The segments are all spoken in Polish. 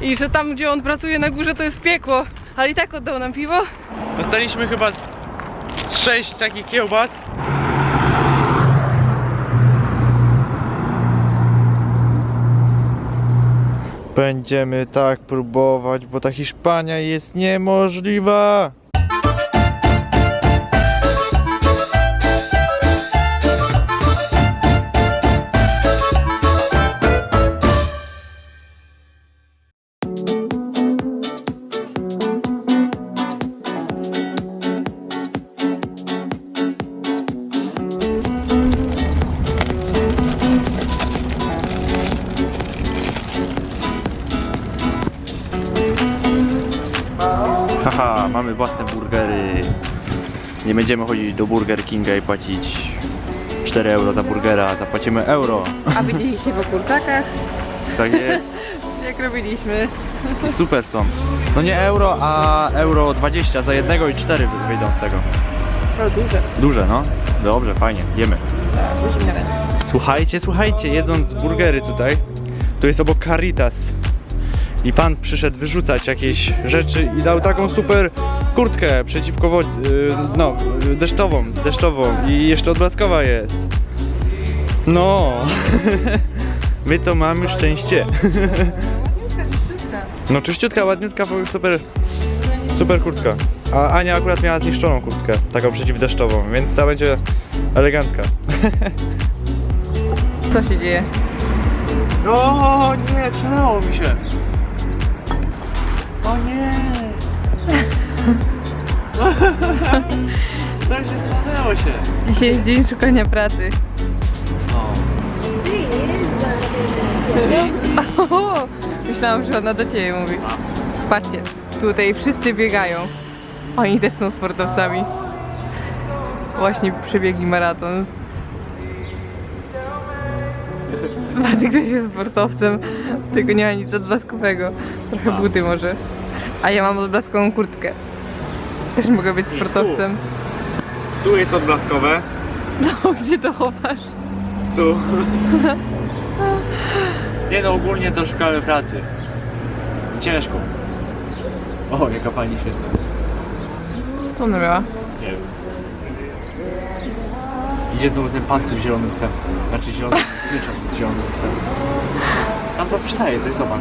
i że tam, gdzie on pracuje na górze, to jest piekło. Ale i tak oddał nam piwo. Dostaliśmy chyba z, sześć takich kiełbas. Będziemy tak próbować, bo ta Hiszpania jest niemożliwa. Będziemy chodzić do Burger Kinga i płacić 4 euro za burgera, zapłacimy euro. A widzieliście w kurczakach? Tak jest. Jak robiliśmy. I super są. No nie euro, a euro 20 za jednego i 4 wyjdą z tego. O, duże. Duże, no. Dobrze, fajnie, jemy. Słuchajcie, słuchajcie, jedząc burgery tutaj, tu jest obok Caritas. I pan przyszedł wyrzucać jakieś rzeczy i dał taką super kurtkę przeciwko wodzi, no, y, deszczową, deszczową i jeszcze odblaskowa jest. No, my to mamy szczęście. No czyściutka, ładniutka, super, super kurtka. A Ania akurat miała zniszczoną kurtkę, taką przeciwdeszczową, więc ta będzie elegancka. Co się dzieje? O nie, przelęło mi się. O nie. Tak się stanęło się. Dzisiaj jest dzień szukania pracy. O. Oho, myślałam, że ona do ciebie mówi. Patrzcie, tutaj wszyscy biegają. Oni też są sportowcami. Właśnie przebiegli maraton. Bartek też jest sportowcem, tylko nie ma nic odblaskowego. Trochę buty może. A ja mam odblaskową kurtkę. Też mogę być sportowcem. Tu jest odblaskowe. To gdzie to chowasz? Tu. Nie no, ogólnie to szukamy pracy. Ciężko. O, jaka pani świetna. Co ona miała? Nie wiem. Idzie znowu ten pan z tym zielonym psem. Znaczy zielonym smyczą z zielonym psem. Tam to sprzedaje coś, zobacz.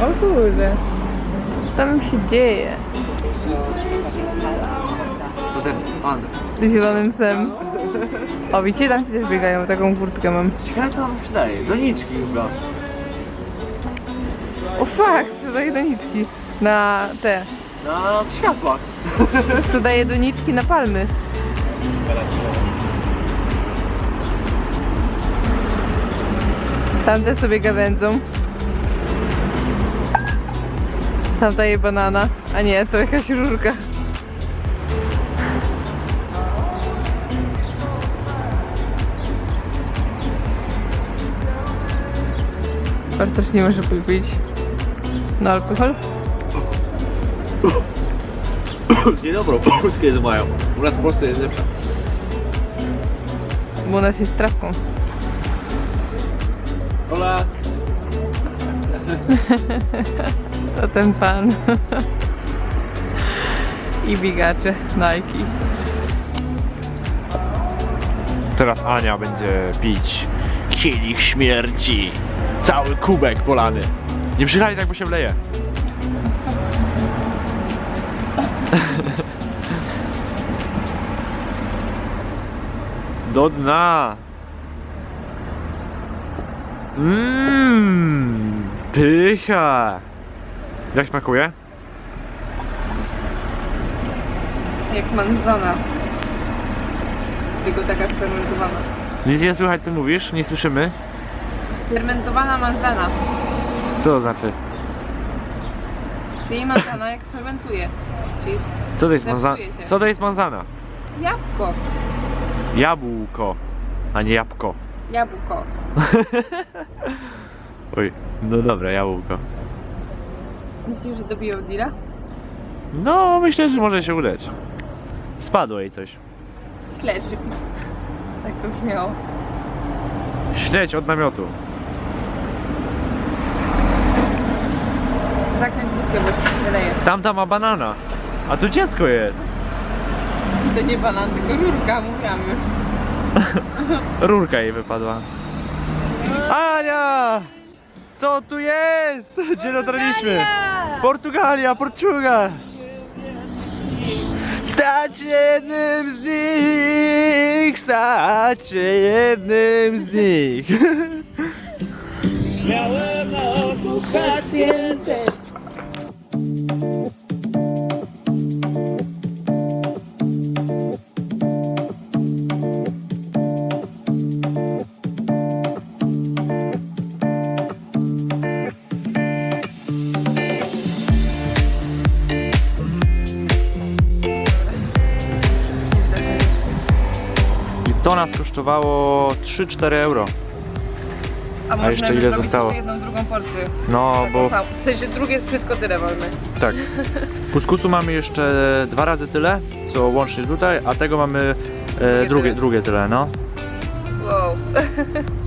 O kurde. Co tam się dzieje? Pan. Z zielonym psem. O, widzicie, tam ci też biegają, taką kurtkę mam. Ciekawe co on sprzedaje. Doniczki chyba. O fuck, sprzedaje doniczki na te. Na światłach. Sprzedaje doniczki na palmy. Tamte sobie gawędzą. Tam daje banana. A nie, to jakaś rurka. Bartosz nie może pić. No alkohol? Nie dobro, kiedy mają. U nas w Polsce jest lepsza. Bo u nas jest trawką. Ola. To ten pan. I bigacze z Nike. Teraz Ania będzie pić kielich śmierci. Cały kubek polany. Nie przychali tak, bo się wleje. Do dna. Mmm, pycha. Jak smakuje? Jak manzana. Tylko taka sfermentowana. Nic nie słychać co mówisz? Nie słyszymy? Sfermentowana manzana. Co to znaczy? Czyli manzana jak sfermentuje. Czyli Co to jest manzana? Zepsuje się. Co to jest manzana? jabłko. Jabłko, a nie jabłko. Jabłko. Oj, no dobra, jabłko. Myślisz, że dobiją deala? No, myślę, że może się udać. Spadło jej coś. Śledź. Tak to brzmiało. Śledź od namiotu. bo ci się wydaje. Tamta ma banana, a tu dziecko jest. To nie banan, tylko rurka, mówiłam już. Rurka jej wypadła. Ania! Co tu jest? Gdzie dotarliśmy? Portugalia, Portugal! Stać jednym z nich! Stać się jednym z nich! I to nas kosztowało 3-4 euro. A, można jeszcze by ile zrobić zostało? jeszcze jedną, drugą porcję. No, Taką bo samą. W sensie drugie wszystko tyle wolne. tak. Kuskusu mamy jeszcze dwa razy tyle, co łącznie tutaj, a tego mamy e, Drugie drugie, tyle. drugie tyle, no. Wow.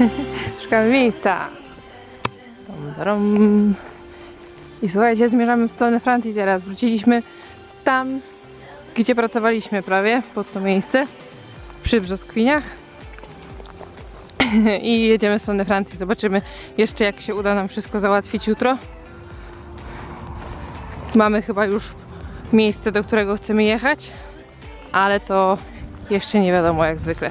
Szukamy miejsca. I słuchajcie, zmierzamy w stronę Francji teraz. Wróciliśmy tam, gdzie pracowaliśmy prawie, pod to miejsce. Przy Brzoskwiniach. I jedziemy w stronę Francji. Zobaczymy jeszcze, jak się uda nam wszystko załatwić jutro. Mamy chyba już miejsce, do którego chcemy jechać, ale to jeszcze nie wiadomo jak zwykle.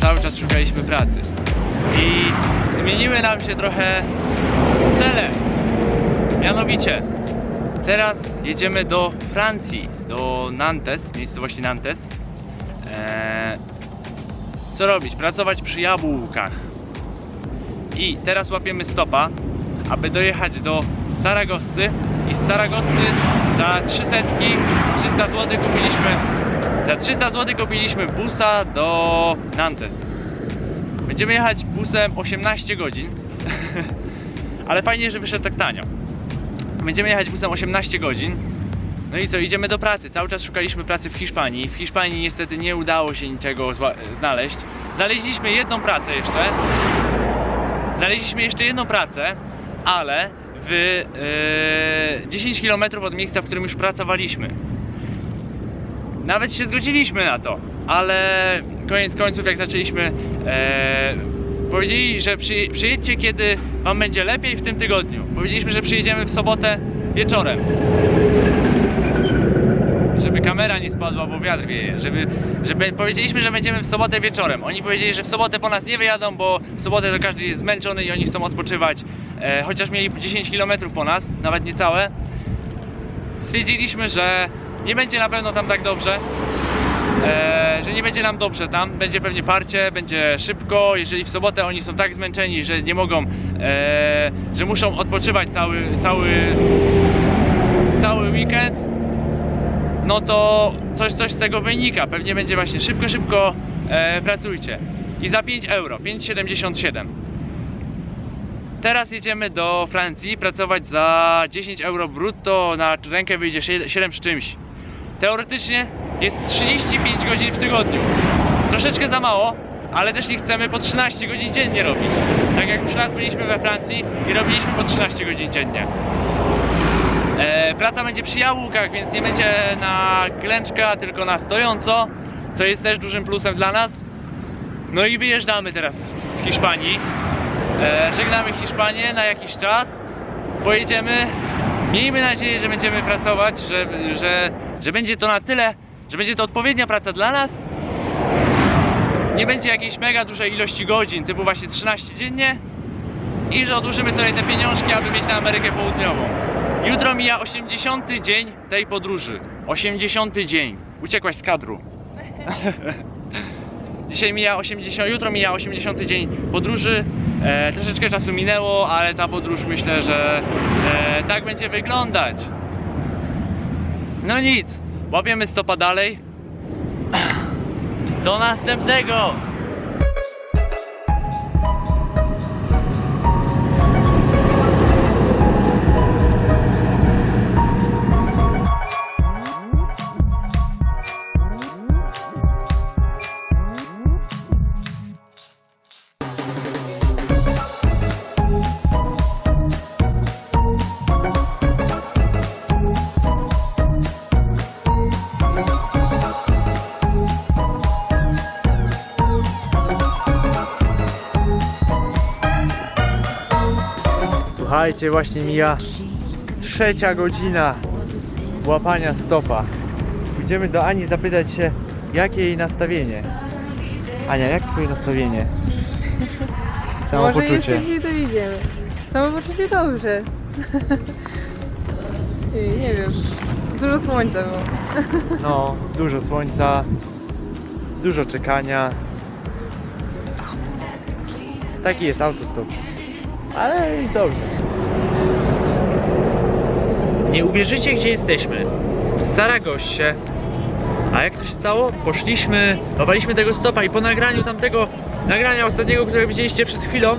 Cały czas szukaliśmy pracy. I zmieniły nam się trochę cele. Mianowicie, teraz jedziemy do Francji, do Nantes, miejscowości Nantes. Eee, co robić? Pracować przy jabłkach. I teraz łapiemy stopa, aby dojechać do Saragossy. I z Saragossy za 300, 300 zł kupiliśmy za 300 zł kupiliśmy busa do Nantes. Będziemy jechać busem 18 godzin. Ale fajnie, że wyszedł tak tanio. Będziemy jechać busem 18 godzin. No i co, idziemy do pracy. Cały czas szukaliśmy pracy w Hiszpanii. W Hiszpanii niestety nie udało się niczego znaleźć. Znaleźliśmy jedną pracę jeszcze. Znaleźliśmy jeszcze jedną pracę, ale w e, 10 km od miejsca, w którym już pracowaliśmy. Nawet się zgodziliśmy na to, ale koniec końców, jak zaczęliśmy, e, powiedzieli, że przy, przyjedźcie, kiedy Wam będzie lepiej w tym tygodniu. Powiedzieliśmy, że przyjedziemy w sobotę wieczorem. Żeby kamera nie spadła, bo wiatr wieje. Żeby, żeby powiedzieliśmy, że będziemy w sobotę wieczorem. Oni powiedzieli, że w sobotę po nas nie wyjadą, bo w sobotę to każdy jest zmęczony i oni chcą odpoczywać. E, chociaż mieli 10 km po nas, nawet niecałe. Stwierdziliśmy, że nie będzie na pewno tam tak dobrze. E, że nie będzie nam dobrze tam, będzie pewnie parcie, będzie szybko. Jeżeli w sobotę oni są tak zmęczeni, że nie mogą, e, że muszą odpoczywać cały, cały, cały weekend, no to coś, coś z tego wynika. Pewnie będzie właśnie szybko, szybko e, pracujcie. I za 5 euro, 5,77. Teraz jedziemy do Francji pracować za 10 euro brutto, na rękę wyjdzie 7 z czymś. Teoretycznie jest 35 godzin w tygodniu. Troszeczkę za mało, ale też nie chcemy po 13 godzin dziennie robić. Tak jak już raz byliśmy we Francji i robiliśmy po 13 godzin dziennie. E, praca będzie przy jałówkach, więc nie będzie na klęczka, tylko na stojąco, co jest też dużym plusem dla nas. No i wyjeżdżamy teraz z Hiszpanii. E, żegnamy Hiszpanię na jakiś czas. Pojedziemy. Miejmy nadzieję, że będziemy pracować, że, że, że będzie to na tyle, że będzie to odpowiednia praca dla nas. Nie będzie jakiejś mega dużej ilości godzin, typu właśnie 13 dziennie. I że odłożymy sobie te pieniążki, aby mieć na Amerykę Południową. Jutro mija 80 dzień tej podróży. 80 dzień. Uciekłaś z kadru. Dzisiaj mija 80, jutro mija 80 dzień podróży. E, troszeczkę czasu minęło, ale ta podróż myślę, że e, tak będzie wyglądać. No nic, łapiemy stopa dalej. Do następnego! Słuchajcie, właśnie mija trzecia godzina łapania stopa. Pójdziemy do Ani zapytać się, jakie jej nastawienie. Ania, jak twoje nastawienie? Może Samopoczucie. jeszcze się dowiedziemy. Samopoczucie dobrze. Nie, nie wiem. Dużo słońca było. No, dużo słońca, dużo czekania. Taki jest autostop. Ale jest dobrze. Nie uwierzycie, gdzie jesteśmy. W Saragoście. A jak to się stało? Poszliśmy, łapaliśmy tego stopa i po nagraniu tamtego nagrania ostatniego, które widzieliście przed chwilą,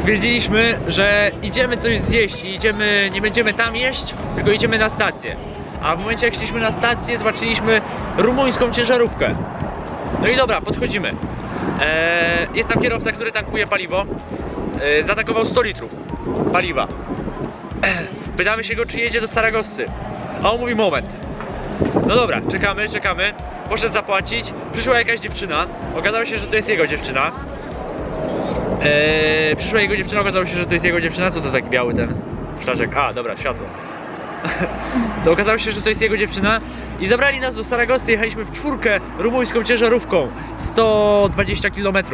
stwierdziliśmy, że idziemy coś zjeść i idziemy, nie będziemy tam jeść, tylko idziemy na stację. A w momencie jak szliśmy na stację, zobaczyliśmy rumuńską ciężarówkę. No i dobra, podchodzimy. Eee, jest tam kierowca, który tankuje paliwo. Eee, zatankował 100 litrów paliwa. Pytamy się go, czy jedzie do Saragossy. A on mówi moment. No dobra, czekamy, czekamy. Poszedł zapłacić. Przyszła jakaś dziewczyna. Okazało się, że to jest jego dziewczyna. Eee, przyszła jego dziewczyna, okazało się, że to jest jego dziewczyna. Co to taki biały ten szlaczek? A, dobra, światło. to okazało się, że to jest jego dziewczyna. I zabrali nas do Saragossy. Jechaliśmy w czwórkę rumuńską ciężarówką. 120 km.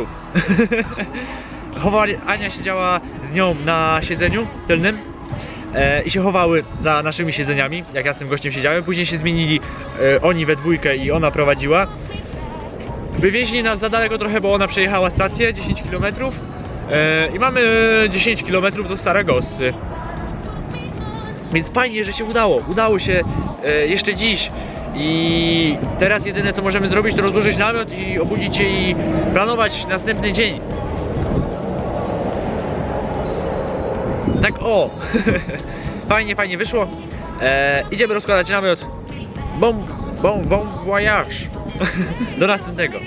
Chowali, Ania siedziała z nią na siedzeniu tylnym e, i się chowały za naszymi siedzeniami, jak ja z tym gościem siedziałem. Później się zmienili e, oni we dwójkę i ona prowadziła. Wywieźli nas za daleko trochę, bo ona przejechała stację 10 km e, i mamy 10 km do Saragossy. Więc fajnie, że się udało. Udało się e, jeszcze dziś. I teraz jedyne co możemy zrobić to rozłożyć namiot i obudzić się i planować następny dzień. Tak o! fajnie, fajnie wyszło. E, idziemy rozkładać namiot. Bon, bon, bon voyage. Do następnego.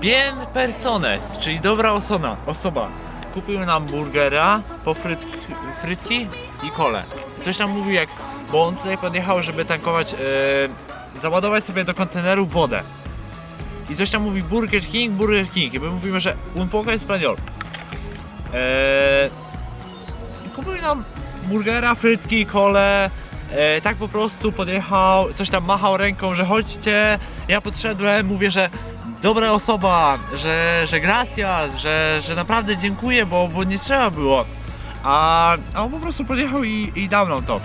Bien persones, czyli dobra osoba, osoba. Kupił nam burgera, po frytki, i kole. Coś tam mówił jak, bo on tutaj podjechał, żeby tankować, e, załadować sobie do konteneru wodę. I coś tam mówi Burger King, Burger King. I my mówimy, że un poco español. Eee, kupił nam burgera, frytki, kole. E, tak po prostu podjechał, coś tam machał ręką, że chodźcie. Ja podszedłem, mówię, że dobra osoba, że, że gracias, że, że naprawdę dziękuję, bo, bo nie trzeba było. A, a on po prostu podjechał i, i dał nam to.